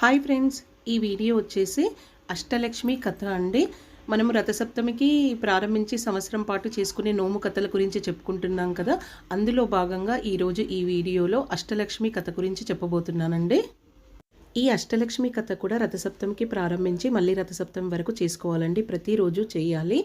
Hi friends ఈ video వచ్చేసి అష్టలక్ష్మి కథ అండి. మనము రథసప్తమికి ప్రారంభించి సంవత్సరం పాటు చేసుకునే నోము కథల గురించి చెప్పుకుంటున్నాం కదా. అందులో భాగంగా ఈరోజు ఈ వీడియోలో అష్టలక్ష్మి కథ గురించి చెప్పబోతున్నానండి. ఈ అష్టలక్ష్మి కథ కూడా రథసప్తమికి ప్రారంభించి మళ్ళీ రథసప్తమి వరకు చేసుకోవాలండి. ప్రతిరోజు చేయాలి.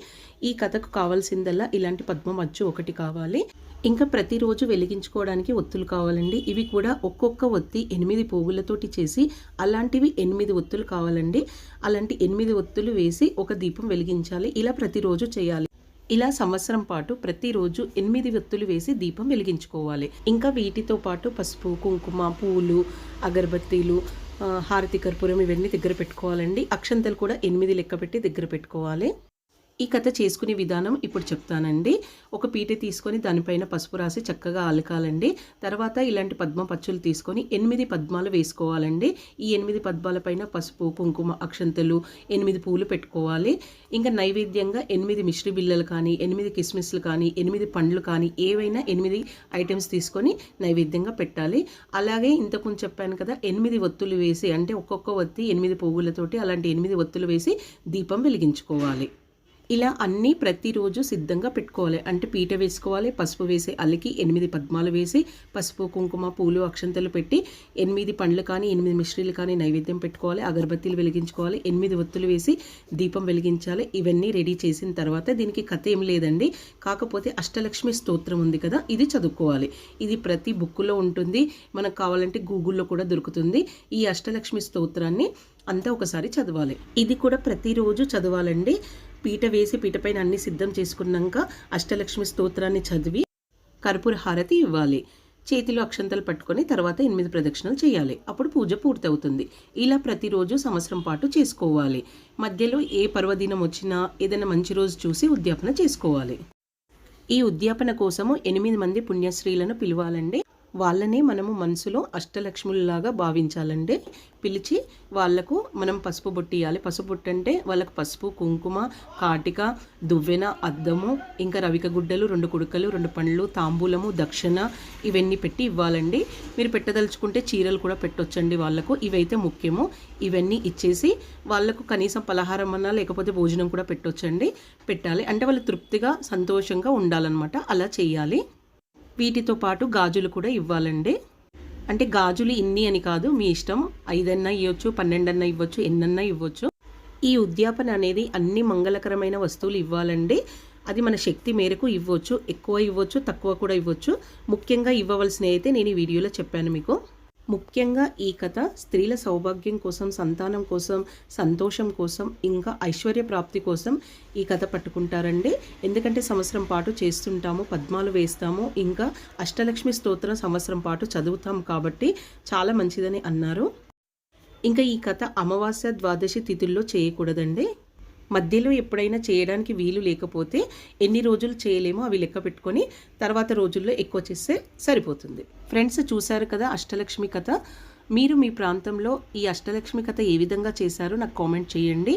ఈ కథకు కావాల్సిందల్లా ఇలాంటి పద్మం అచ్చు ఒకటి కావాలి. ఇంకా ప్రతిరోజు వెలిగించుకోవడానికి ఒత్తులు కావాలండి. ఇవి కూడా ఒక్కొక్క ఒత్తి ఎనిమిది పోగులతోటి చేసి అలాంటివి ఎనిమిది ఒత్తులు కావాలండి. అలాంటి ఎనిమిది ఒత్తులు వేసి ఒక దీపం వెలిగించాలి. ఇలా ప్రతిరోజు చేయాలి. ఇలా సంవత్సరం పాటు ప్రతిరోజు ఎనిమిది ఒత్తులు వేసి దీపం వెలిగించుకోవాలి. ఇంకా వీటితో పాటు పసుపు కుంకుమ పూలు అగరబత్తీలు హారతి కర్పూరం ఇవన్నీ దగ్గర పెట్టుకోవాలండి. అక్షంతలు కూడా ఎనిమిది లెక్క పెట్టి దగ్గర పెట్టుకోవాలి. ఈ కథ చేసుకునే విధానం ఇప్పుడు చెప్తానండి. ఒక పీట తీసుకొని దానిపైన పసుపు రాసి చక్కగా అలకాలండి. తర్వాత ఇలాంటి పద్మ పచ్చులు తీసుకొని ఎనిమిది పద్మాలు వేసుకోవాలండి. ఈ ఎనిమిది పద్మాల పైన పసుపు కుంకుమ అక్షంతలు ఎనిమిది పూలు పెట్టుకోవాలి. ఇంకా నైవేద్యంగా ఎనిమిది మిశ్రి బిళ్ళలు కానీ ఎనిమిది కిస్మిస్లు కానీ ఎనిమిది పండ్లు కానీ ఏవైనా ఎనిమిది ఐటమ్స్ తీసుకొని నైవేద్యంగా పెట్టాలి. అలాగే ఇంతకుముందు చెప్పాను కదా ఎనిమిది ఒత్తులు వేసి అంటే ఒక్కొక్క ఒత్తి ఎనిమిది పువ్వులతోటి అలాంటి ఎనిమిది ఒత్తులు వేసి దీపం వెలిగించుకోవాలి. ఇలా అన్నీ ప్రతిరోజు సిద్ధంగా పెట్టుకోవాలి. అంటే పీట వేసుకోవాలి పసుపు వేసి అల్లికి ఎనిమిది పద్మాలు వేసి పసుపు కుంకుమ పూలు అక్షంతలు పెట్టి ఎనిమిది పండ్లు కానీ ఎనిమిది మిశ్రీలు కానీ నైవేద్యం పెట్టుకోవాలి. అగరబత్తీలు వెలిగించుకోవాలి. ఎనిమిది ఒత్తులు వేసి దీపం వెలిగించాలి. ఇవన్నీ రెడీ చేసిన తర్వాత దీనికి కథ ఏం లేదండి. కాకపోతే అష్టలక్ష్మి స్తోత్రం ఉంది కదా ఇది చదువుకోవాలి. ఇది ప్రతి బుక్కులో ఉంటుంది. మనకు కావాలంటే గూగుల్లో కూడా దొరుకుతుంది. ఈ అష్టలక్ష్మి స్తోత్రాన్ని అంతా ఒకసారి చదవాలి. ఇది కూడా ప్రతిరోజు చదవాలండి. పీట వేసి పీటపైన అన్ని సిద్ధం చేసుకున్నాక అష్టలక్ష్మి స్తోత్రాన్ని చదివి కర్పూర హారతి ఇవ్వాలి. చేతిలో అక్షంతలు పట్టుకొని తర్వాత ఎనిమిది ప్రదక్షిణలు చేయాలి. అప్పుడు పూజ పూర్తవుతుంది. ఇలా ప్రతిరోజు సంవత్సరం పాటు చేసుకోవాలి. మధ్యలో ఏ పర్వదినం వచ్చినా ఏదైనా మంచి రోజు చూసి ఉద్యాపన చేసుకోవాలి. ఈ ఉద్యాపన కోసము ఎనిమిది మంది పుణ్యశ్రీలను పిలవాలండి. వాళ్ళనే మనము మనసులో అష్టలక్ష్ములలాగా భావించాలండి. పిలిచి వాళ్ళకు మనం పసుపు బొట్టు ఇవ్వాలి పసుపు బొట్టు అంటే వాళ్ళకు పసుపు కుంకుమ కాటిక దువ్వెన అద్దము ఇంకా రవిక గుడ్డలు రెండు కుడుకలు రెండు పండ్లు తాంబూలము దక్షిణ ఇవన్నీ పెట్టి ఇవ్వాలండి. మీరు పెట్టదలుచుకుంటే చీరలు కూడా పెట్టొచ్చండి వాళ్ళకు. ఇవైతే ముఖ్యము. ఇవన్నీ ఇచ్చేసి వాళ్ళకు కనీసం పలహారం అన్నా లేకపోతే భోజనం కూడా పెట్టొచ్చండి. పెట్టాలి. అంటే వాళ్ళు తృప్తిగా సంతోషంగా ఉండాలన్నమాట. అలా చేయాలి వీటితో పాటు గాజులు కూడా ఇవ్వాలండి. అంటే గాజులు ఇన్ని అని కాదు మీ ఇష్టం. ఐదన్నా ఇవ్వచ్చు పన్నెండన్నా ఇవ్వచ్చు ఎన్నన్నా ఇవ్వచ్చు. ఈ ఉద్యాపన అనేది అన్ని మంగళకరమైన వస్తువులు ఇవ్వాలండి. అది మన శక్తి మేరకు ఇవ్వచ్చు ఎక్కువ ఇవ్వచ్చు తక్కువ కూడా ఇవ్వచ్చు. ముఖ్యంగా ఇవ్వవలసినవి అయితే నేను ఈ వీడియోలో చెప్పాను మీకు. ముఖ్యంగా ఈ కథ స్త్రీల సౌభాగ్యం కోసం సంతానం కోసం సంతోషం కోసం ఇంకా ఐశ్వర్య ప్రాప్తి కోసం ఈ కథ పట్టుకుంటారండి. ఎందుకంటే సంవత్సరం పాటు చేస్తుంటాము పద్మాలు వేస్తాము ఇంకా అష్టలక్ష్మి స్తోత్రం సంవత్సరం పాటు చదువుతాం కాబట్టి చాలా మంచిదని అన్నారు. ఇంకా ఈ కథ అమావాస్య ద్వాదశి తిథుల్లో చేయకూడదండి. మధ్యలో ఎప్పుడైనా చేయడానికి వీలు లేకపోతే ఎన్ని రోజులు చేయలేమో అవి లెక్క పెట్టుకొని తర్వాత రోజుల్లో ఎక్కువ చేస్తే సరిపోతుంది. ఫ్రెండ్స్ చూశారు కదా అష్టలక్ష్మి కథ? మీరు మీ ప్రాంతంలో ఈ అష్టలక్ష్మి కథ ఏ విధంగా చేశారో నాకు కామెంట్ చేయండి.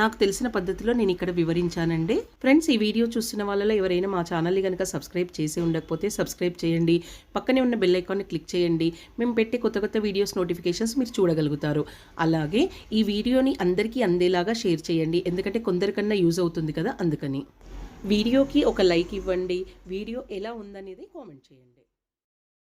నాకు తెలిసిన పద్ధతిలో నేను ఇక్కడ వివరించానండి. ఫ్రెండ్స్ ఈ వీడియో చూస్తున్న వాళ్ళలో ఎవరైనా మా ఛానల్ని కనుక సబ్స్క్రైబ్ చేసి ఉండకపోతే సబ్స్క్రైబ్ చేయండి. పక్కనే ఉన్న బెల్ ఐకాన్ని క్లిక్ చేయండి. మేము పెట్టే కొత్త కొత్త వీడియోస్ నోటిఫికేషన్స్ మీరు చూడగలుగుతారు. అలాగే ఈ వీడియోని అందరికీ అందేలాగా షేర్ చేయండి. ఎందుకంటే కొందరికన్నా యూజ్ అవుతుంది కదా అందుకని. వీడియోకి ఒక లైక్ ఇవ్వండి. వీడియో ఎలా ఉందనేది కామెంట్ చేయండి.